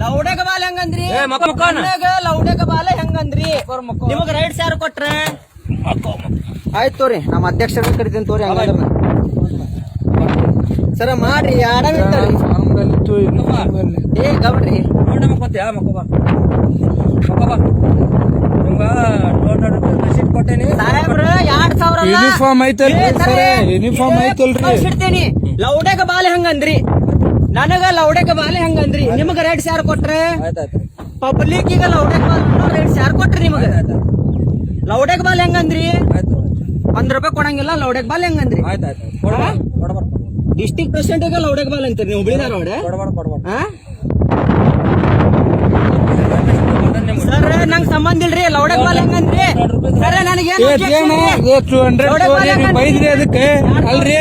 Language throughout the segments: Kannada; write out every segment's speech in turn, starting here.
ಲೌಡಗ ಬಾಲ ಹೆಂಗಂದ್ರಿ? ಲೌಡಗ ಬಾಲ ಹೆಂಗಂದ್ರಿ? ನಿಮಗ ರೈಟ್ಸ್ ಯಾರು ಕೊಟ್ರ? ಆಯ್ತು ತೋರಿ ನಮ್ಮ ಅಧ್ಯಕ್ಷರ ಕರಿತೀನಿ ತೋರಿ ಹಂಗಂದ್ರ ಸರ ಮಾಡ್ರಿ ಆಡ ಏ ನೋಡ ನಿಮ್ಗ ಅಲ್ಲ. Uniform ಐತಲ್ರಿ ಯೂನಿಫಾರ್ಮ್ ಐತಲ್ರಿ? ಕಳ್ಸಿಡ್ತೇನಿ ಲೌಡಗ ಬಾಲ ಹೆಂಗಂದ್ರಿ? ನನಗ ಲೌಡೆಕ ಬಾಲೆ ಹೆಂಗಂದ್ರಿ. ನಿಮಗ ರೇಟ್ ಯಾರು ಕೊಟ್ರೆ? ಆಯ್ತಾಯ್ತು ಪಬ್ಲಿಕ್ ಈಗ ಲೌಡೆಕ್ ಬಾಲ್ ರೇಟ್ ಯಾರು ಕೊಟ್ರಿ ನಿಮಗ. ಲೌಡಗ ಬಾಲ್ ಹೆಂಗಂದ್ರಿ? ಆಯ್ತು ಒಂದ್ ರೂಪಾಯಿ ಕೊಡಂಗಿಲ್ಲ ಲೌಡೆ ಬಾಲ್ ಹೆಂಗಂದ್ರಿ? ಡಿಸ್ಟಿಕ್ ಪ್ರೆಸಿಡೆಂಟ್ ಲೌಡಗ ಬಾಲ್ ಅಂತೀರಿ ನೀವು ಹುಬ್ಳಿ ಸರ್ ನಂಗ್ ಸಂಬಂಧ ಇಲ್ರಿ ಲೌಡಕ್ ಬಾಲ್ ಹೆಂಗಂದ್ರಿ ಸರ ನನಗೆ ಬೈದ್ರಿ ಅದಕ್ಕೆ? ಅಲ್ರಿ?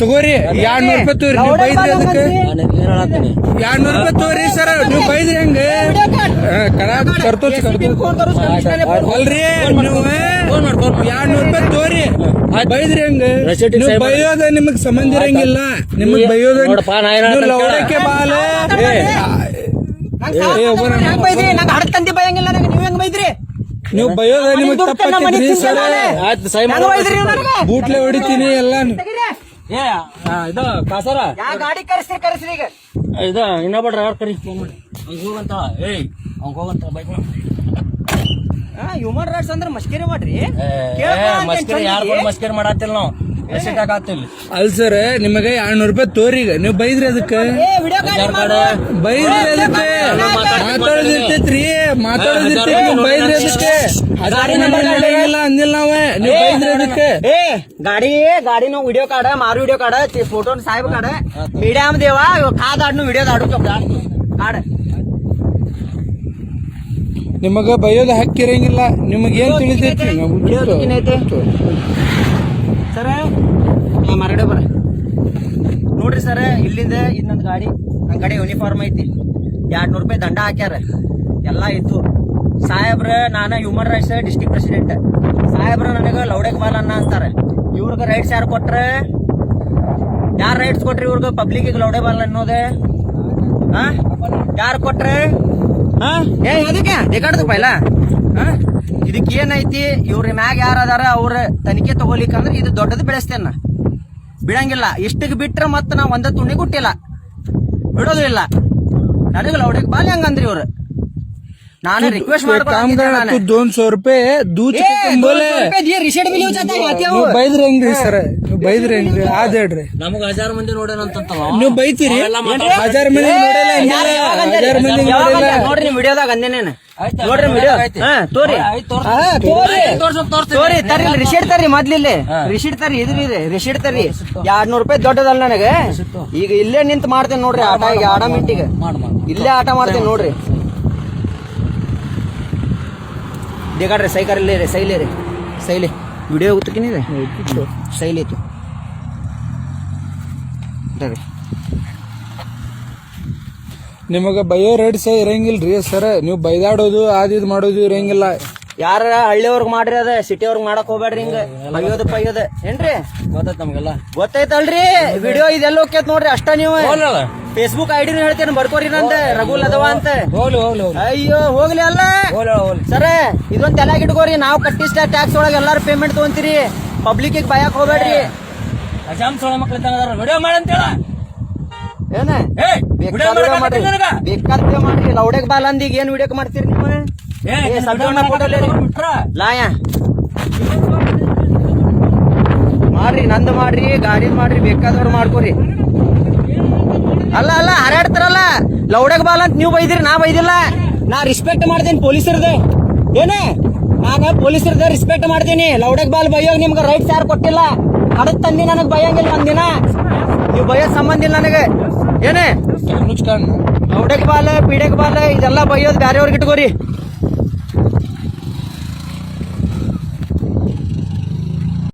ತಗೋರಿ ಎರಡ್ ನೂರ್ ರೂಪಾಯಿ ತೋರಿ ನೀವು ಬೈದ್ರಿ ಅದಕ್ಕೆ ನಾನು ಏನ್ ಹೇಳತ್ತೀನಿ ಎರಡ್ ನೂರ್ ರೂಪಾಯಿ ತಗೋರಿ ಸರ್ ನೀವು ಬೈದ್ರಿ ಹೆಂಗ? ಕಡ ಕರ್ತೋಚ್ ಅಲ್ರಿ ನೀವು ಫೋನ್ ಮಾಡಿ ಫೋನ್ ಮಾಡಿ. ಎರಡ್ ನೂರ್ ರೂಪಾಯಿ ತಗೋರಿ ಬೈದ್ರಿ ಹಂಗ? ನೀವು. ಬೈಯೋದ ನಿಮಗ್ ಸಂಬಂಧ ಇರಂಗಿಲ್ಲ. ನಿಮಗ್ ಬೈಯೋದ ಲೌಡಕ್ಕೆ ಬಾಲ. ನಂಗೆ ಹಡ ತಂದಿ ಬೈಯಂಗಿಲ್ಲ ನಂಗೆ ನೀವ್ ಹೆಂಗ್ ಬೈದ್ರಿ? ನೀವು ಬೈಯೋದ ನಿಮಗ್ ಸರ್. ಆಯ್ತು ಸೈ ಬೂಟ್ಲೆ ಹೊಡಿತೀನಿ ಎಲ್ಲಾನು. ಏ ಇದು ಕಾಸರ? ಗಾಡಿ ಕರೆಸ್ರಿ ಕರೆಸ್ರಿ ಈಗ. ಇದು ಇನ್ನೊಬ್ಬ ಡ್ರೈವರ್ ಕರಿ? ಫೋನ್ ಮಾಡಿ. ಹೋಗಂತ? ಏಯ್ ಅವ್ನ್ ಹೋಗಂತ ಬೈಕ್ ಹ್ಯೂಮನ್ ರೈಟ್ಸ್ ಅಂದ್ರೆ ಮಸ್ಕೇರಿ ಮಾಡ್ರಿ. ಮಸ್ಕರಿ ಯಾರು ಮಸ್ಕರಿ ಮಾಡತ್ತಿಲ್ಲ ನಾವು. ಅಲ್ ಸರ್ ನಿಮಗೆ ಎರಡ್ನೂರು ರೂಪಾಯಿ ತೋರಿ ನೀವು ಬೈದ್ರಿ ಅದಕ್ಕೆ. ಬೈದ್ರಿ ಅದಕ್ಕೆ. ಮಾತಾಡೋದಿರ್ತೈತ್ರಿ ಮಾತಾಡೋದಿರ್ತೈತಿ ನೀವು ಬೈದ್ರಿ ಅದಕ್ಕೆ. ಇಲ್ಲ ಅಂದಿಲ್ಲ ನಾವೇ. ನೀವು ಬೈದ್ರಿ ಅದಕ್ಕೆ. ಏ ಗಾಡಿ ಗಾಡಿ ನಾವು ವಿಡಿಯೋ ಕಾಡ ಮಾರು ವಿಡಿಯೋ ಕಾಡ ಫೋಟೋ ಸಾಹೇಬ್ ಕಾಡ. ಮೀಡಿಯಂ ದೇವ ಕಾದಾಡ್ನು ಆಡ್ನು ವಿಡಿಯೋ ಆಡು ಕಾಡ. ನಿಮಗ ಬೈಯೋದ ಹಕ್ಕಿರಂಗಿಲ್ಲ. ನಿಮಗೇನ್ ಏನ್ ತಿಳಿತೈತಿ ಸರ? ಮರಗಡೆ ಬರ. ನೋಡ್ರಿ ಸರ, ಇಲ್ಲಿಂದ ಇನ್ನೊಂದು ಗಾಡಿ. ನನ್ನ ಕಡೆ ಯೂನಿಫಾರ್ಮ್ ಐತಿ. ಎರಡು ನೂರು ರೂಪಾಯಿ ದಂಡ ಹಾಕ್ಯಾರ. ಎಲ್ಲ ಇತ್ತು. ಸಾಹೇಬ್ರ, ನಾನು ಹ್ಯೂಮನ್ ರೈಟ್ಸ್ ಡಿಸ್ಟಿಕ್ ಪ್ರೆಸಿಡೆಂಟ್ ಸಾಹೇಬ್ರ, ನನಗೆ ಲೌಡಕ್ ಬಾಲ್ ಅನ್ನ ಅಂತಾರೆ. ಇವ್ರಿಗೆ ರೈಟ್ಸ್ ಯಾರು ಕೊಟ್ರೆ? ಯಾರು ರೈಟ್ಸ್ ಕೊಟ್ರಿ ಇವ್ರಿಗೆ ಪಬ್ಲಿಕ್ ಲೌಡೆ ಬಾಲ್ ಅನ್ನೋದೆ? ಯಾರು ಕೊಟ್ರೆ? ಹಾ ಏ, ಅದಕ್ಕೆ? ಬೇಕಾಡ್ದು ಪೈಲ ಹಾ ಇದಕ್ಕೆ ಏನೈತಿ, ಇವ್ರ ಮ್ಯಾಗ ಯಾರಾದಾರ ಅವ್ರ ತನಿಖೆ ತಗೋಲಿಕ್ಕಂದ್ರೆ ಇದು ದೊಡ್ಡದ ಬೆಳೆಸ್ತೇನ ಬಿಡಂಗಿಲ್ಲ. ಇಷ್ಟಕ್ಕೆ ಬಿಟ್ರೆ ಮತ್ತೆ ನಾ ಒಂದ ತುಣಿ ಕೊಟ್ಟಿಲ್ಲ. ಬಿಡೋದು ಇಲ್ಲ. ನನಗೆ ಲೌಡಿಗೆ ಬಾಲ್ ಹೆಂಗಂದ್ರಿ ಇವ್ರು. ನಾನು ರಿಕ್ವೆಸ್ಟ್ काम करा तू दोन सौ रुपये दूध के बोले ನೀವು ಬೈದ್ರಿ ಹೆಂಗ್ರಿ ಸರ್ ನೀವು ಬೈದ್ರಿ ಹೆಂಗ್ರಿ ಅದ್ ಹೇಳ್ರಿ ನಮಗ ಹಜಾರ್ ಮಂದಿ ನೋಡೇನಂತ ನೀವು ಬೈತೀರಿ ಹಜಾರ್ ಮಂದಿ ನೋಡಲ್ಲ ಅಂದಿಲ್ಲ ಹಜಾರ್ ಮಂದಿ ನೋಡಲ್ಲ ನೋಡ್ರಿ ನಿಮ್ ವಿಡಿಯೋದಾಗ ಅಂದೇನೇನ ನೋಡ್ರಿ ವಿಡಿಯೋ ಹಾ ತೋರಿ ಹಾ, ತೋರಿ ತೋರಿ ತರ್ರಿ ರಿಸೀಟ್ ತರ್ರಿ ಮೊದ್ಲಿಲ್ಲಿ ರಿಸೀಟ್ ತರ್ರಿ ಇದ್ರಿ ಇದೆ ರಿಸೀಟ್ ತರ್ರಿ ಎರಡ್ ನೂರ್ ರೂಪಾಯಿ ದೊಡ್ಡದಲ್ಲ ನನಗೆ ಈಗ ಇಲ್ಲೇ ನಿಂತ್ ಮಾಡ್ತೇನೆ ನೋಡ್ರಿ ಆಟ ಈಗ ಆಡ ಮಿಂಟಿಗೆ ಇಲ್ಲೇ ಆಟ ಮಾಡ್ತೇನೆ ನೋಡ್ರಿ ಬೇಕಾಡ್ರಿ ಸೈಕಲ್ ಇಲ್ಲೇ ರೀ ಸೈಲಿ ರೀ ಸೈಲಿ ವಿಡಿಯೋ ಗೊತ್ತಕಿನಿದೆ ಸೈಲಿ ಐತಿ ನಿಮಗೆ ಬಯೋ ರೇಟ್ಸೇ ಇರಂಗಿಲ್ಲ ರೀ ಸರ್. ನೀವು ಬೈದಾಡೋದು ಅದು ಇದು ಮಾಡೋದು ಇರಂಗಿಲ್ಲ. ಯಾರ ಹಳ್ಳಿಯವ್ರಿಗೆ ಮಾಡ್ರಿ ಅದ ಸಿಟಿಯವ್ರಿಗೆ ಮಾಡಕ್ ಹೋಗ್ಬೇಡ್ರಿ ಹಿಂಗ. ಅಯ್ಯೋದ ಪಯ್ಯೋದ. ಏನ್ರಿ? ಗೊತ್ತಾಯ್ತು ನಮಗೆಲ್ಲ. ಗೊತ್ತೈತಲ್ರಿ? ವಿಡಿಯೋ ಇದೆಲ್ಲ ಹೋಗ್ಯತ್ ನೋಡ್ರಿ ಅಷ್ಟ ನೀವು. ಫೇಸ್ಬುಕ್ ಐಡಿನೂ ಹೇಳ್ತೇನೆ ಬರ್ಕೋರಿ ನಂದ. ರಘುಲ್ ಅದವ ಅಂತ. ಅಯ್ಯೋ ಹೋಗ್ಲಿ ಅಲ್ಲ. ಸರ ಇದೊಂದ್ ತಲೆಗೆ ಇಟ್ಕೋರಿ. ನಾವು ಕಟ್ಟಿಸ್ತ ಟ್ಯಾಕ್ಸ್ ಒಳಗೆ ಎಲ್ಲಾರು ಪೇಮೆಂಟ್ ತಗೊಂತೀರಿ. ಪಬ್ಲಿಕ್ ಬಯಕ್ ಹೋಗ್ಬೇಡ್ರಿ. ಬೇಕಾದ್ರೆ ವಿಡಿಯೋ ಮಾಡಂತೇಳ ಏನ? ಏಯ್ ವಿಡಿಯೋ ಬೇಕಾದ ಮಾಡ್ರಿ. ಲೌಡೆಗ್ ಬಾಲ್ ಅಂದಿಗೆ ಏನ್ ವಿಡಿಯೋ ಮಾಡ್ತೀರಿ ನೀವು? ಲಾಯ ಮಾಡ್ರಿ ನಂದು ಮಾಡ್ರಿ ಗಾಡಿ ಮಾಡ್ರಿ ಬೇಕಾದವ್ರು ಮಾಡ್ಕೋರಿ. ಅಲ್ಲ ಅಲ್ಲ ಹಾರಾಡ್ತಾರಲ್ಲ. ಲೌಡಗ್ ಬಾಲ್ ಅಂತ ನೀವು ಬೈದಿರಿ ನಾ ಬೈದಿಲ್ಲ. ನಾ ರಿಸ್ಪೆಕ್ಟ್ ಮಾಡ್ತೀನಿ ಪೊಲೀಸರದ. ಏನ? ನಾನು ಪೊಲೀಸರದ ರಿಸ್ಪೆಕ್ಟ್ ಮಾಡ್ತೀನಿ. ಲೌಡಗ್ ಬಾಲ್ ಬೈಯೋಗ ನಿಮ್ಗೆ ರೈಟ್ ಯಾರು ಕೊಟ್ಟಿಲ್ಲ? ಹಡದ್ ತಂದಿ ನನಗ್ ಬೈಯಂಗಿಲ್ಲ ಒಂದಿನ. ನೀವು ಬೈಯೋದ್ ಸಂಬಂಧ ಇಲ್ಲ ನನಗೆ. ಏನೇ? ಲೌಡಗ್ ಬಾಲ್ ಪೀಡೆಗ್ ಬಾಲ್ ಇದೆಲ್ಲ ಬೈಯೋದು ಬ್ಯಾರೆಯವ್ರಿಗೆ ಇಟ್ಕೋರಿ.